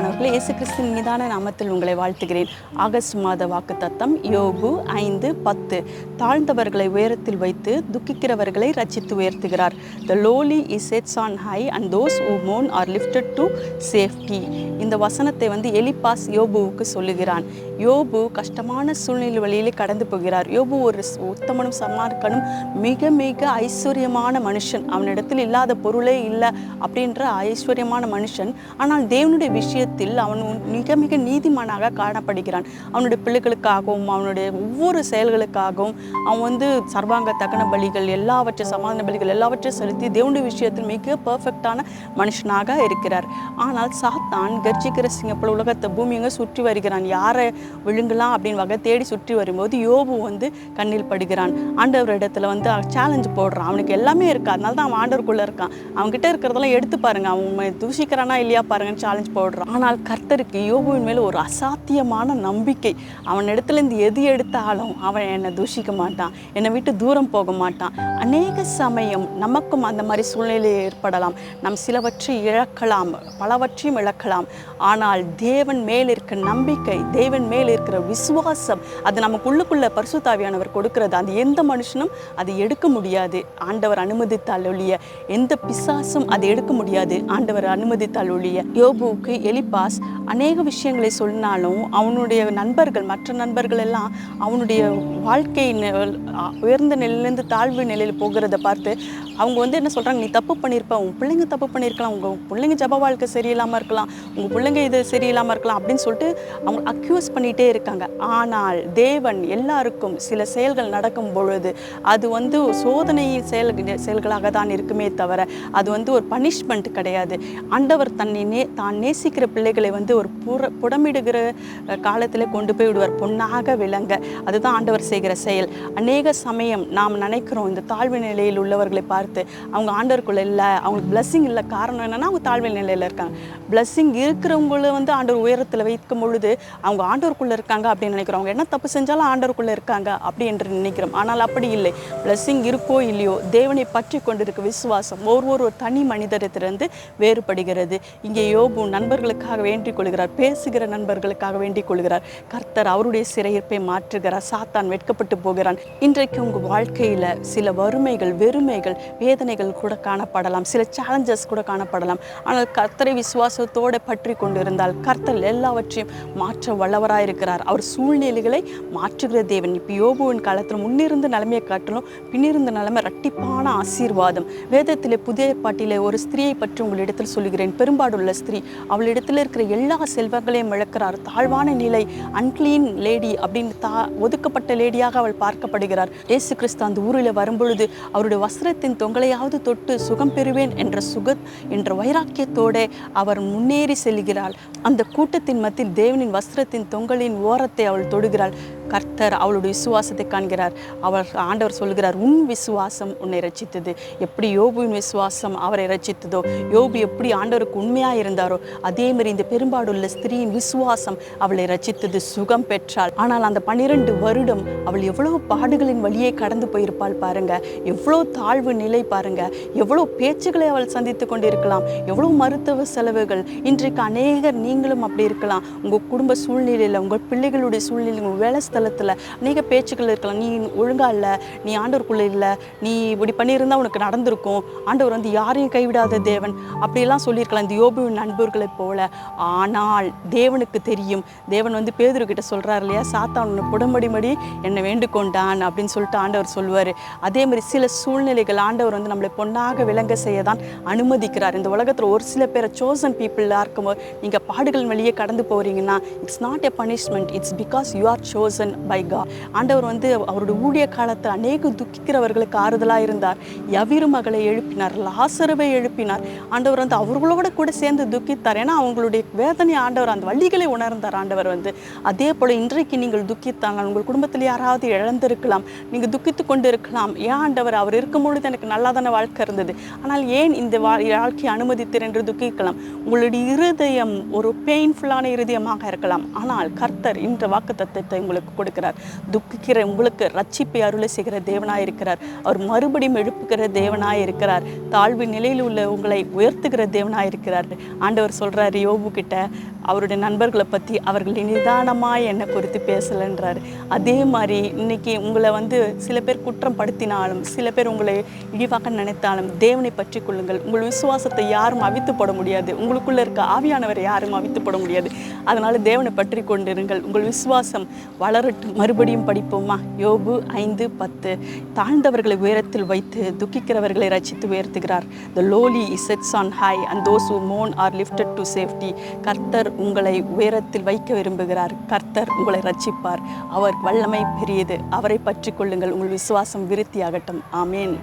பிரியமானவர்களே இயேசு கிறிஸ்தின் மீதான நாமத்தில் உங்களை வாழ்த்துகிறேன். ஆகஸ்ட் மாத வாக்கு தத்தம் யோபு ஐந்து பத்து. தாழ்ந்தவர்களை உயரத்தில் வைத்து துக்கிக்கிறவர்களை ரச்சித்து உயர்த்துகிறார். The lowly is sets on high and those who Mon are lifted to safety இந்த வசனத்தை வந்து எலிபாஸ் யோபுவுக்கு சொல்லுகிறான். யோபு கஷ்டமான சூழ்நிலை வழியிலே கடந்து போகிறார். யோபு ஒரு உத்தமனும் சமார்க்கனும் மிக மிக ஐஸ்வர்யமான மனுஷன். அவனிடத்தில் இல்லாத பொருளே இல்லை அப்படின்ற ஐஸ்வர்யமான மனுஷன். ஆனால் தேவனுடைய விஷயத்தில் அவன் மிக மிக நீதிமானாக காணப்படுகிறான். அவனுடைய பிள்ளைகளுக்காகவும் அவனுடைய ஒவ்வொரு செயல்களுக்காகவும் அவன் வந்து சர்வாங்க தகன பலிகள் எல்லாவற்றை சமாதான பலிகள் எல்லாவற்றையும் செலுத்தி தேவனுடைய விஷயத்தில் மிக பர்ஃபெக்டான மனுஷனாக இருக்கிறார். ஆனால் சாத்தான் கர்ஜிக்கிற சிங்கப்பல உலகத்தை பூமியங்க சுற்றி வருகிறான். யாரை விழுங்கலாம் அப்படின்னு வகை தேடி சுற்றி வரும்போது யோபு வந்து கண்ணில் படுகிறான். ஆண்டவர் இடத்துல வந்து சேலஞ்சு போடுறான். அவனுக்கு எல்லாமே இருக்கு? அதனால தான் அவன் ஆண்டவருக்குள்ள இருக்கான். அவன்கிட்ட இருக்கிறதெல்லாம் எடுத்து பாருங்க. அவன் தூஷிக்கிறானா இல்லையா பாருங்கன்னு சேலஞ்ச் போடுறான். ஆனால் கர்த்தருக்கு யோபுவின் மேல ஒரு அசாத்தியமான நம்பிக்கை. அவன் இடத்துல இருந்து எது எடுத்தாலும் அவன் என்னை தூஷிக்க மாட்டான். என்னை விட்டு தூரம் போக மாட்டான். அநேக சமயம் நமக்கும் அந்த மாதிரி சூழ்நிலை ஏற்படலாம். நம் சிலவற்றை இழக்கலாம். பலவற்றையும் இழக்கலாம். ஆனால் தேவன் மேல் இருக்க நம்பிக்கை தேவன் மேல் இருக்கிற விசுவாசம் அது நமக்குள்ளுக்குள்ள பரிசுத்தாவியானவர் கொடுக்கிறது. அது எந்த மனுஷனும் அதை எடுக்க முடியாது. ஆண்டவர் அனுமதித்தால் ஒழிய எந்த பிசாசும் அதை எடுக்க முடியாது. ஆண்டவர் அனுமதித்தால் ஒழிய. யோபுவுக்கு எலிபாஸ் அநேக விஷயங்களை சொன்னாலும் அவனுடைய நண்பர்கள் மற்ற நண்பர்கள் எல்லாம் அவனுடைய வாழ்க்கை உயர்ந்த நிலையிலேருந்து தாழ்வு நிலையில் போகிறத பார்த்து அவங்க வந்து என்ன சொல்கிறாங்க நீ தப்பு பண்ணியிருப்ப உன் பிள்ளைங்க தப்பு பண்ணியிருக்கலாம் உங்கள் பிள்ளைங்க ஜப வாழ்க்கை சரியில்லாமல் இருக்கலாம் உங்கள் பிள்ளைங்க இது சரியில்லாமல் இருக்கலாம் அப்படின்னு சொல்லிட்டு அவங்க அக்யூஸ் பண்ணி பண்ணிகிட்டே இருக்காங்க. ஆனால் தேவன் எல்லாருக்கும் சில செயல்கள் நடக்கும் பொழுது அது வந்து சோதனையின் செயல் செயல்களாக தான் இருக்குமே தவிர அது வந்து ஒரு பனிஷ்மெண்ட் கிடையாது. ஆண்டவர் தன்னை நே தான் நேசிக்கிற பிள்ளைகளை வந்து ஒரு புற புடமிடுகிற காலத்தில் கொண்டு போய் விடுவார். பொண்ணாக விளங்க. அதுதான் ஆண்டவர் செய்கிற செயல். அநேக சமயம் நாம் நினைக்கிறோம் இந்த தாழ்வு நிலையில் உள்ளவர்களை பார்த்து அவங்க ஆண்டவருக்குள்ள இல்லை அவங்களுக்கு பிளஸ்ஸிங் இல்லை காரணம் என்னென்னா அவங்க தாழ்வு நிலையில் இருக்காங்க. பிளஸ்ஸிங் இருக்கிறவங்கள வந்து ஆண்டவர் உயரத்தில் வைக்கும் பொழுது அவங்க ஆண்டவருக்குள்ள இருக்காங்க அப்படின்னு நினைக்கிறோம். அவங்க என்ன தப்பு செஞ்சாலும் ஆண்டவருக்குள்ள இருக்காங்க அப்படி என்று நினைக்கிறோம். ஆனால் அப்படி இல்லை. பிளஸ்ஸிங் இருக்கோ இல்லையோ தேவனை பற்றி கொண்டிருக்க விசுவாசம் ஒவ்வொரு ஒரு தனி மனிதரத்திலிருந்து வேறுபடுகிறது. இங்கே யோபு நண்பர்களுக்காக வேண்டிக் கொள்கிறார். பேசுகிற நண்பர்களுக்காக வேண்டிக் கொள்கிறார். கர்த்தர் அவருடைய சிறையிருப்பை மாற்றுகிறார். சாத்தான் வெட்கப்பட்டு போகிறான். இன்றைக்கு உங்கள் வாழ்க்கையில் சில வறுமைகள் வெறுமைகள் வேதனைகள் கூட காணப்படலாம். சில சேலஞ்சஸ் கூட காணப்படலாம். ஆனால் கர்த்தரை விசுவாசத்தோடு பற்றி கொண்டிருந்தால் கர்த்தர் எல்லாவற்றையும் மாற்ற தேவனாக இருக்கிறார். அவர் சூழ்நிலைகளை மாற்றுகிற தேவன். இப்போ யோபுவின் காலத்தில் முன்னிருந்த நிலைமையை காட்டிலும் பின்னிருந்த நிலைமை ரட்டிப்பான ஆசீர்வாதம். வேதத்தில் புதிய பாட்டிலே ஒரு ஸ்திரியை பற்றி உங்களிடத்தில் சொல்லுகிறேன். பெரும்பாடுள்ள ஸ்திரீ அவளிடத்தில் இருக்கிற எல்லா செல்வங்களையும் இழக்கிறார் தாழ்வான நிலை அன்கிளீன் லேடி அப்படின்னு தா ஒதுக்கப்பட்ட லேடியாக அவள் பார்க்கப்படுகிறார். ஏசு கிறிஸ்து அந்த ஊரில் வரும்பொழுது அவருடைய வஸ்திரத்தின் தொங்கலையாவது தொட்டு சுகம் பெறுவேன் என்ற சுகத் என்ற வைராக்கியத்தோட அவர் முன்னேறி செல்கிறாள் அந்த கூட்டத்தின் மத்தியில் தேவனின் வஸ்திரத்தின் தொங்க தொங்கலின் ஓரத்தை அவள் தொடுகிறாள். கர்த்தர் அவளுடைய விசுவாசத்தை காண்கிறார். அவர் ஆண்டவர் சொல்கிறார் உன் விசுவாசம் உன்னை ரசித்தது எப்படி யோபுவின் விசுவாசம் அவரை ரசித்ததோ யோபு எப்படி ஆண்டவருக்கு உண்மையாக இருந்தாரோ அதே மாதிரி இந்த பெரும்பாடுள்ள ஸ்திரீயின் விசுவாசம் அவளை ரசித்தது சுகம் பெற்றாள். ஆனால் அந்த பன்னிரண்டு வருடம் அவள் எவ்வளோ பாடுகளின் வழியே கடந்து போயிருப்பாள் பாருங்க. எவ்வளோ தாழ்வு நிலை பாருங்க. எவ்வளோ பேச்சுகளை அவள் சந்தித்து கொண்டிருக்கலாம். எவ்வளோ மருத்துவ செலவுகள். இன்றைக்கு அநேகர் நீங்களும் அப்படி இருக்கலாம். உங்கள் குடும்ப சூழ்நிலையில் உங்கள் பிள்ளைகளுடைய சூழ்நிலை உங்கள் வேலை ஸ்தலத்தில் அநேக பேச்சுக்கள் இருக்கலாம். நீ ஒழுங்கா இல்லை நீ ஆண்டவருக்குள்ளே இல்லை நீ இப்படி பண்ணியிருந்தா உனக்கு நடந்திருக்கும். ஆண்டவர் வந்து யாரையும் கைவிடாத தேவன். அப்படியெல்லாம் சொல்லியிருக்கலாம். இந்த யோபுவின் நண்பர்களைப் போல. ஆனால் தேவனுக்கு தெரியும். தேவன் வந்து பேதுருக்கிட்ட கிட்ட இல்லையா? சாத்தான் உன்னை புடம்படிமடி என்னை வேண்டுகொண்டான் அப்படின்னு சொல்லிட்டு ஆண்டவர் சொல்லுவார். அதே மாதிரி சில சூழ்நிலைகள் ஆண்டவர் வந்து நம்மளை பொன்னாக விளங்க செய்ய தான் அனுமதிக்கிறார். இந்த உலகத்தில் ஒரு சில பேரை சோசன் பீப்புளாக இருக்கும்போது நீங்கள் பாடுகள் வழியே கடந்து போகிறீங்கன்னா it's not a punishment it's because you are chosen by கா ஆண்டவர் வந்து அவருடைய ஊழிய காலத்தை அநேக துக்கிக்கிறவர்களுக்கு ஆறுதலாக இருந்தார். எவிரு மகளை எழுப்பினார் லாசருவை எழுப்பினார். ஆண்டவர் வந்து அவர்களோட கூட சேர்ந்து துக்கித்தார். ஏன்னா அவங்களுடைய வேதனை ஆண்டவர் அந்த வழிகளை உணர்ந்தார் ஆண்டவர் வந்து. அதே போல் இன்றைக்கு நீங்கள் துக்கித்தாங்க உங்கள் குடும்பத்தில் யாராவது இழந்திருக்கலாம் நீங்கள் துக்கித்து கொண்டு இருக்கலாம் ஏன் ஆண்டவர் அவர் இருக்கும் பொழுது எனக்கு நல்லா தானே வாழ்க்கை இருந்தது. ஆனால் ஏன் இந்த வா வாழ்க்கையை அனுமதித்தீர் என்று துக்கிக்கலாம்? உங்களுடைய இருதயம் ஒரு பெயின்ஃபுல்லான இருதயமாக இருக்கலாம். ஆனால் கர்த்தர் இன்று வாக்கு தத்துவத்தை உங்களுக்கு கொடுக்கிறார். துக்கிக்கிற உங்களுக்கு ரட்சிப்பை அருளை செய்கிற தேவனாக இருக்கிறார். அவர் மறுபடியும் எழுப்புகிற தேவனாக இருக்கிறார். தாழ்வு நிலையில் உள்ள உங்களை உயர்த்துகிற தேவனாக இருக்கிறார். ஆண்டவர் சொல்கிறார் யோபு கிட்ட அவருடைய நண்பர்களை பற்றி அவர்கள் நிதானமாக என்னை குறித்து பேசலைன்றார். அதே மாதிரி இன்னைக்கு உங்களை வந்து சில பேர் குற்றம் படுத்தினாலும் சில பேர் உங்களை இழிவாக நினைத்தாலும் தேவனை பற்றி கொள்ளுங்கள். உங்கள் விசுவாசத்தை யாரும் அவித்து போட முடியாது. உங்களுக்குள்ளே இருக்க ஆவியானவரை யாரும் அவித்து போட முடியாது. அதனால் தேவனை பற்றி கொண்டிருங்கள். உங்கள் விசுவாசம் வளரட்டும். மறுபடியும் படிப்போமா? யோபு ஐந்து பத்து. தாழ்ந்தவர்களை உயரத்தில் வைத்து துக்கிக்கிறவர்களை ரசித்து உயர்த்துகிறார். The lowly sets on high and those who Mon are lifted to safety கர்த்தர் உங்களை உயரத்தில் வைக்க விரும்புகிறார். கர்த்தர் உங்களை ரட்சிப்பார். அவர் வல்லமை பெரியது. அவரை பற்றி கொள்ளுங்கள். உங்கள் விசுவாசம் விருத்தியாகட்டும். ஆமேன்.